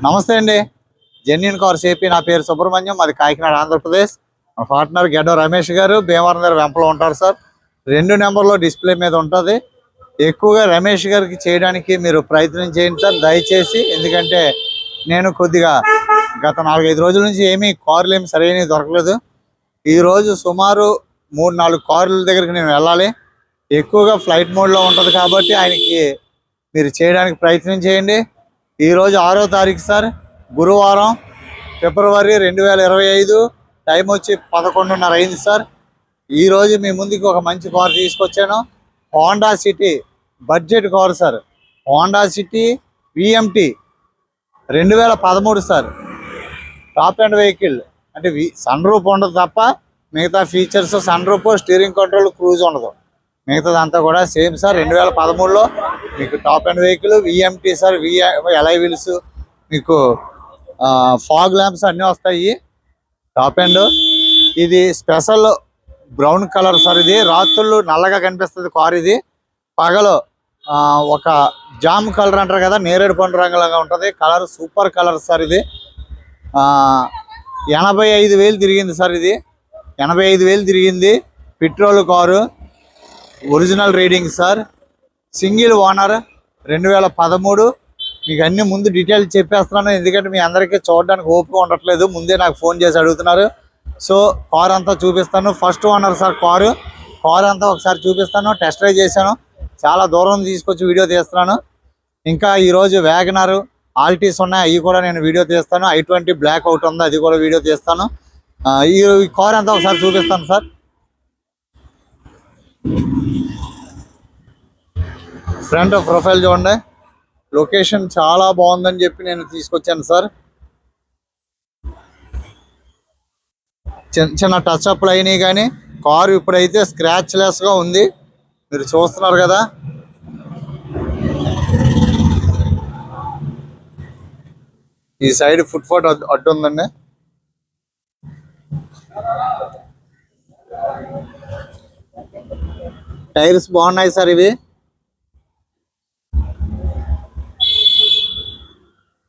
నమస్తే అండి. Genuine cars AP నా పేరు సుబ్రహ్మణ్యం మాది కాకినాడ ఆంధ్రప్రదేశ్. మా పార్ట్నర్ గెడ్డ రమేష్ గారు భీమవరం వెంపలో ఉంటారు సార్. రెండు నెంబర్లో డిస్ప్లే మీద ఉంటుంది. ఎక్కువగా రమేష్ గారికి చేయడానికి మీరు ప్రయత్నం చేయండి సార్ దయచేసి. ఎందుకంటే నేను కొద్దిగా గత నాలుగైదు రోజుల నుంచి ఏమీ కార్లు ఏమి సరైనవి దొరకలేదు. ఈరోజు సుమారు మూడు నాలుగు కార్ల దగ్గరికి నేను వెళ్ళాలి. ఎక్కువగా ఫ్లైట్ మోడ్లో ఉంటుంది కాబట్టి ఆయనకి మీరు చేయడానికి ప్రయత్నం చేయండి. ఈరోజు ఆరో తారీఖు సార్. గురువారం ఫిబ్రవరి రెండు వేల ఇరవై ఐదు. టైం వచ్చి పదకొండున్నర అయింది సార్. ఈరోజు మీ ముందుకి ఒక మంచి కార్ తీసుకొచ్చాను. Honda City budget car sir. Honda City VMT రెండు వేల పదమూడు సార్. టాప్ అండ్ వెహికల్ అంటే వి సన్ రూప్ ఉండదు తప్ప మిగతా features sun roof steering control cruise ఉండదు. మిగతాదంతా కూడా సేమ్ సార్. రెండు వేల పదమూడులో మీకు top and vehicle VMT sir V alloy wheels మీకు ఫాగ్ ల్యాంప్స్ అన్నీ వస్తాయి. టాప్ అండ్ ఇది స్పెషల్ బ్రౌన్ కలర్ సార్ ఇది. రాత్రులు నల్లగా కనిపిస్తుంది కార్ ఇది. పగలు ఆ, ఒక జామ్ కలర్ అంటారు కదా నేరేడు పండు రంగులాగా ఉంటుంది. కలర్ సూపర్ కలర్ సార్ ఇది. ఆ, ఎనభై ఐదు వేలు తిరిగింది సార్ ఇది. ఎనభై ఐదు వేలు తిరిగింది. Petrol car. Original reading sir single owner రెండు వేల పదమూడు. మీకు అన్ని ముందు డీటెయిల్స్ చెప్పేస్తున్నాను. ఎందుకంటే మీ అందరికీ చూడడానికి ఓపిక ఉండట్లేదు. ముందే నాకు ఫోన్ చేసి అడుగుతున్నారు. సో కార్ అంతా చూపిస్తాను. First owner sir car. Car అంతా ఒకసారి చూపిస్తాను. టెస్ట్ డ్రైవ్ చేశాను. చాలా దూరం తీసుకొచ్చి వీడియో తీస్తున్నాను. ఇంకా ఈరోజు వ్యాగనారు ఆల్టీస్ ఉన్నాయి. అవి కూడా నేను వీడియో తీస్తాను. ఐ ట్వంటీ బ్లాక్ అవుట్ ఉంది. అది కూడా వీడియో తీస్తాను. ఈ ఈ కార్ అంతా ఒకసారి చూపిస్తాను సార్. ఫ్రంట్ ప్రొఫైల్ చూడండి. లొకేషన్ చాలా బాగుందని చెప్పి నేను తీసుకొచ్చాను సార్. చిన్న చిన్న టచ్ అప్లు అయినాయి కానీ కారు ఇప్పుడైతే స్క్రాచ్లెస్గా ఉంది. మీరు చూస్తున్నారు కదా. ఈ సైడ్ ఫుట్ ఫాట్ అడ్డు ఉందండి. టైర్స్ బాగున్నాయి సార్ ఇవి.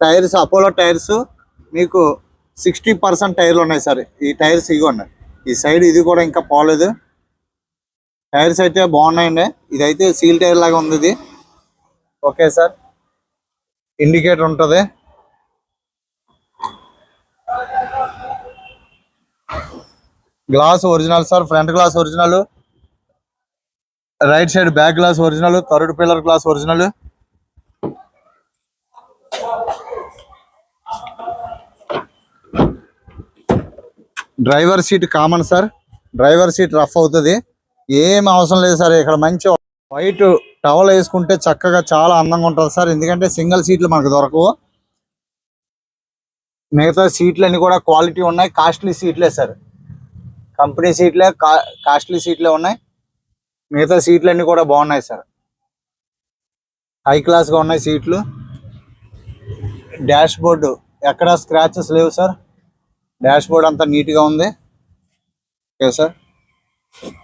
టైర్స్ అపోలో టైర్స్ మీకు సిక్స్టీ పర్సెంట్ టైర్లు ఉన్నాయి సార్. ఈ టైర్స్ ఇవి ఉన్నాయి ఈ సైడ్ ఇది కూడా ఇంకా పోలేదు. టైర్స్ అయితే బాగున్నాయండి. ఇదైతే సీల్ టైర్ లాగా ఉంది ఇది. Okay sir. ఇండికేటర్ ఉంటుంది. Glass original sir. Front glass original. Right side back glass original. Third pillar glass original. Driver seat common sir. Driver seat rough అవుతుంది. ఏం అవసరం లేదు సార్ ఇక్కడ మంచి వైట్ టవల్ వేసుకుంటే చక్కగా చాలా అందంగా ఉంటుంది సార్. ఎందుకంటే సింగిల్ సీట్లు మనకు దొరకవు. మిగతా సీట్లు అన్ని కూడా క్వాలిటీ ఉన్నాయి. కాస్ట్లీ సీట్లే సార్. కంపెనీ సీట్లే కా- కాస్ట్లీ సీట్లే ఉన్నాయి. మిగతా సీట్లు అన్ని కూడా బాగున్నాయి సార్. హై క్లాస్గా ఉన్నాయి సీట్లు. డాష్ బోర్డు ఎక్కడ స్క్రాచెస్ లేవు సార్. డాష్ బోర్డ్ అంతా నీట్గా ఉంది. ఓకే సార్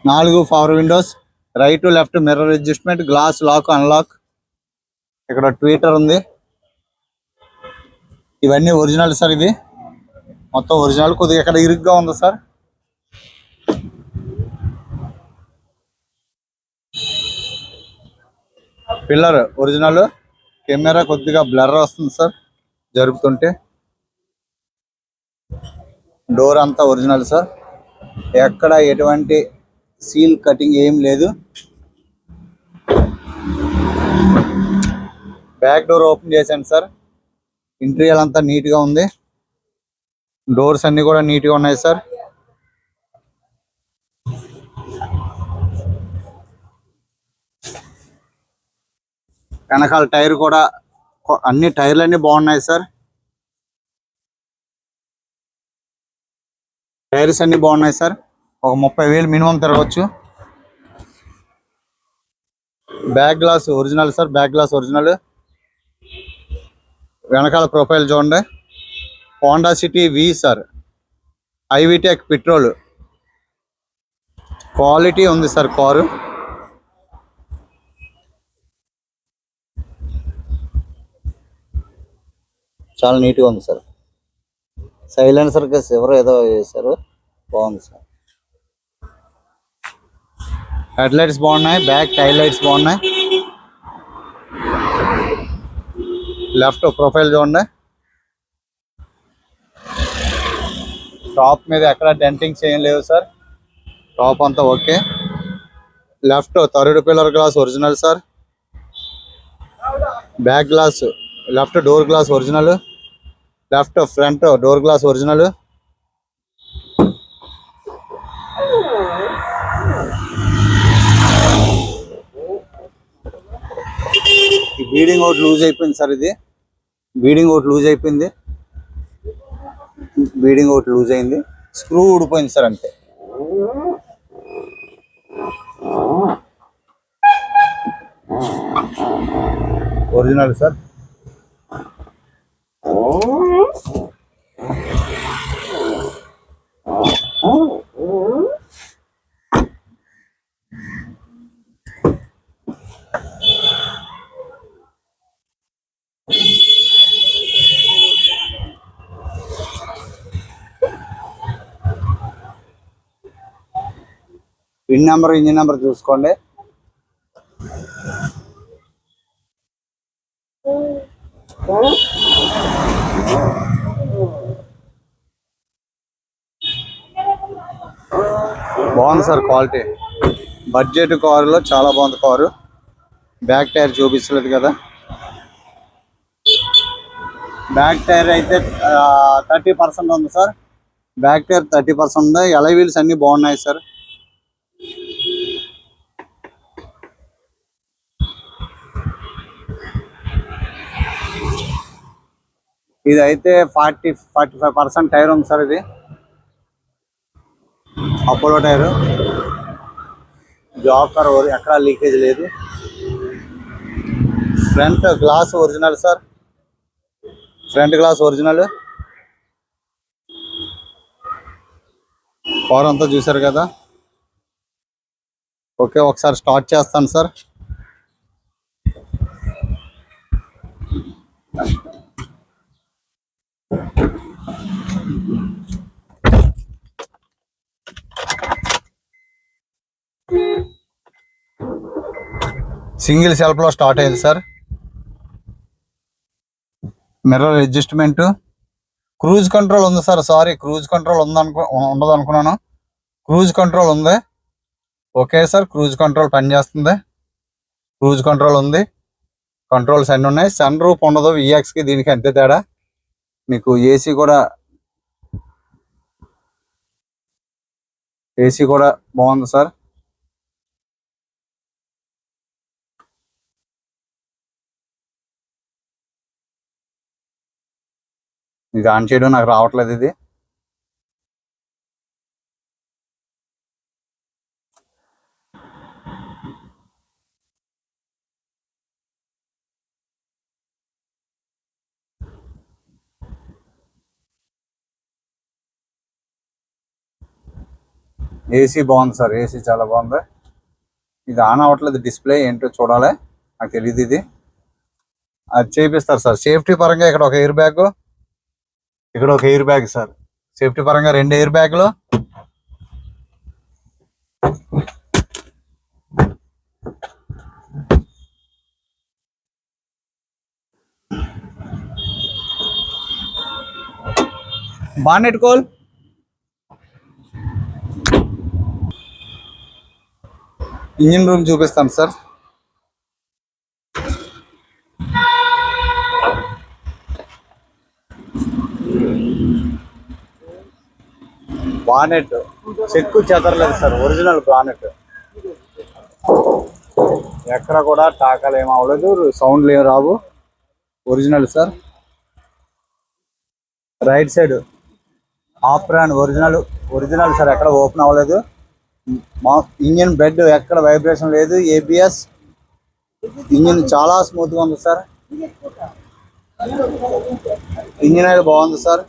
నాలుగు power windows right left mirror adjustment glass lock unlock ఇక్కడ ట్వీటర్ ఉంది. ఇవన్నీ ఒరిజినల్ సార్ ఇవి. మొత్తం ఒరిజినల్ కొద్దిగా ఇక్కడ ఇరుగ్గా ఉంది సార్ పిల్లర్ ఒరిజినల్ కెమెరా కొద్దిగా బ్లర్ వస్తుంది సార్ జరుపుతుంటే. డోర్ అంతా ఒరిజినల్ సార్. ఎక్కడ ఎటువంటి సీల్ కటింగ్ ఏం లేదు. బ్యాక్ డోర్ ఓపెన్ చేశాను సార్. ఇంటీరియర్ అంతా నీట్గా ఉంది. డోర్స్ అన్ని కూడా నీట్గా ఉన్నాయి సార్. వెనకాల టైర్ కూడా అన్ని టైర్లు అన్ని బాగున్నాయి సార్. టైర్స్ అన్ని బాగున్నాయి సార్. ఒక ముప్పై వేలు మినిమం తిరగచ్చు. Back glass original sir back glass original. వెనకాల ప్రొఫైల్ చూడండి. Honda City V sir. IVTEC petrol. Quality ఉంది సార్ కారు. చాలా నీట్గా ఉంది సార్. సైలెన్సర్కి ఎవరో ఏదో చేశారు. బాగుంది సార్. హెడ్ లైట్స్ బాగున్నాయి బ్యాక్ టైల్ లైట్స్ బాగున్నాయి. లెఫ్ట్ ప్రొఫైల్ చూడండి. టాప్ మీద ఎక్కడ డెంటింగ్స్ ఏం లేవు సార్. టాప్ అంతా okay. Left third pillar glass original sir. Back glass left door glass original. Left front door glass original. Beading ఒకటి loose అయిపోయింది సార్ ఇది. బీడింగ్ ఒకటి లూజ్ అయిపోయింది. బీడింగ్ ఒకటి లూజ్ అయింది. స్క్రూ ఊడిపోయింది సార్ అంతే. Original sir. VIN number engine number చూసుకోండి. బాగుంది సార్ క్వాలిటీ. బడ్జెట్ కారులో చాలా బాగుంది కారు. బ్యాక్ టైర్ చూపించలేదు కదా. బ్యాక్ టైర్ అయితే థర్టీ పర్సెంట్ ఉంది sir. Back tyre thirty percent ఉంది. ఎలై వీల్స్ అన్ని బాగున్నాయి సార్. ఇది అయితే forty forty five percent tyre ఉంది సార్ ఇది. Apollo tyre. జాకర్ ఎక్కడా లీకేజ్ లేదు. Front glass original sir. Front glass original. Power అంతా చూసారు కదా? ఓకే ఒకసారి స్టార్ట్ చేస్తాను సార్. సింగిల్ సెల్ఫ్లో స్టార్ట్ అయింది sir. Mirror adjustment. Cruise control ఉంది సార్ సారీ క్రూజ్ కంట్రోల్ ఉంది అనుకో ఉండదు అనుకున్నాను క్రూజ్ కంట్రోల్ ఉంది. ఓకే సార్ క్రూజ్ కంట్రోల్ పనిచేస్తుంది క్రూజ్ కంట్రోల్ ఉంది. కంట్రోల్స్ అన్నీ ఉన్నాయి. సన్ రూప్ ఉండదు విఎక్స్కి దీనికి అంతే తేడా. మీకు ఏసీ కూడా ఏసీ కూడా బాగుంది సార్. ఇది ఆన్ చేయడం నాకు రావట్లేదు ఇది. ఏసీ బాగుంది సార్ ఏసీ చాలా బాగుంది. ఇది ఆన్ అవ్వట్లేదు డిస్ప్లే ఏంటో చూడాలి. నాకు తెలియదు ఇది. అది చేపిస్తారు సార్. సేఫ్టీ పరంగా ఇక్కడ ఒక ఎయిర్ బ్యాగ్ ఇక్కడ ఒక ఎయిర్ బ్యాగ్ సార్. సేఫ్టీ పరంగా రెండు ఎయిర్ బ్యాగ్లు బానెట్ కోల్. ఇంజిన్ రూమ్ చూపిస్తాను సార్. బానెట్. చెక్కు చెదరలేదు సార్ ఒరిజినల్ బానెట్. ఎక్కడ కూడా టాకాలు ఏం అవ్వలేదు సౌండ్లు ఏం రావు. Original sir. Right side off brand original original sir ఎక్కడ ఓపెన్ అవ్వలేదు. మా ఇంజిన్ బెడ్ ఎక్కడ వైబ్రేషన్ లేదు ఏబిఎస్ ఇంజిన్ చాలా స్మూత్గా ఉంది సార్. ఇంజిన్ ఆయిల్ బాగుంది సార్.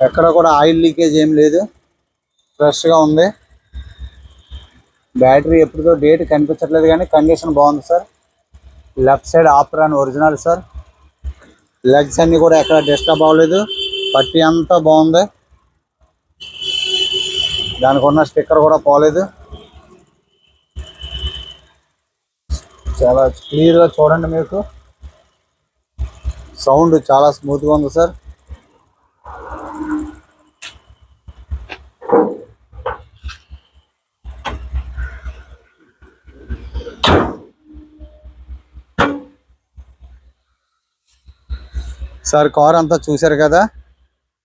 ఎక్కడ కూడా ఆయిల్ లీకేజ్ ఏం లేదు. ఫ్రెష్గా ఉంది. బ్యాటరీ ఎప్పుడుదో డేట్ కనిపించట్లేదు కానీ కండిషన్ బాగుంది sir. Left side apron original sir. Legs అన్నీ కూడా ఎక్కడ డిస్టర్బ్ అవ్వలేదు. పట్టి అంతా బాగుంది. దానికి ఉన్న స్టిక్కర్ కూడా పోలేదు. చాలా క్లియర్గా చూడండి మీకు. సౌండ్ చాలా స్మూత్గా ఉంది సార్. సార్ కార్ అంతా చూశారు కదా?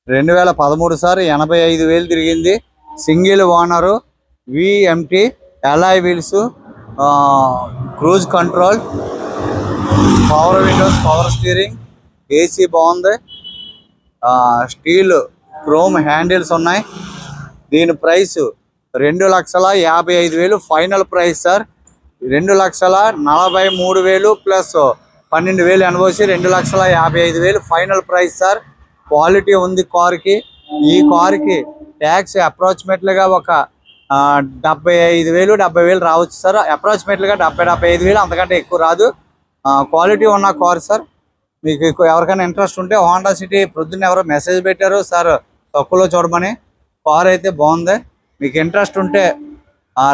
రెండు వేల పదమూడు సార్ ఎనభై ఐదు వేలు తిరిగింది. Single owner VMT alloy wheels cruise control power windows power steering AC బాగుంది. స్టీల్ క్రోమ్ హ్యాండిల్స్ ఉన్నాయి. దీని ప్రైస్ రెండు లక్షల యాభై ఐదు వేలు ఫైనల్ ప్రైస్ సార్. రెండు లక్షల నలభై మూడు వేలు ప్లస్ పన్నెండు వేలు ఎన్ఓసి రెండు లక్షల యాభై ఐదు వేలు. ఫైనల్ ప్రైస్ సార్ క్వాలిటీ ఉంది కార్కి. ఈ కార్కి ట్యాక్స్ అప్రాక్సిమేట్లీగా ఒక డెబ్బై ఐదు వేలు డెబ్బై వేలు రావచ్చు సార్ అప్రాక్సిమేట్లీగా డెబ్బై డెబ్బై ఐదు వేలు అంతకంటే ఎక్కువ రాదు. క్వాలిటీ ఉన్న కారు సార్ మీకు ఎక్కువ ఎవరికైనా ఇంట్రెస్ట్ ఉంటే హోండా సిటీ ప్రొద్దున్న ఎవరో మెసేజ్ పెట్టారు సార్ తక్కువలో చూడమని. కార్ అయితే బాగుంది. మీకు ఇంట్రెస్ట్ ఉంటే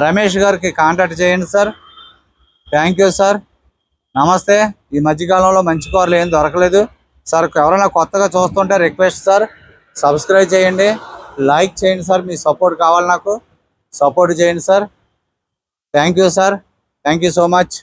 రమేష్ గారికి కాంటాక్ట్ చేయండి సార్ థ్యాంక్ యూ సార్ నమస్తే. ఈ మధ్యకాలంలో మంచి కార్లు ఏం దొరకలేదు. సార్ ఎవరైనా కొత్తగా చూస్తుంటే రిక్వెస్ట్ సార్ సబ్స్క్రైబ్ చేయండి. లైక్ చేయండి సార్ మీ సపోర్ట్ కావాలి నాకు. సపోర్ట్ చేయండి sir. Thank you sir. Thank you so much.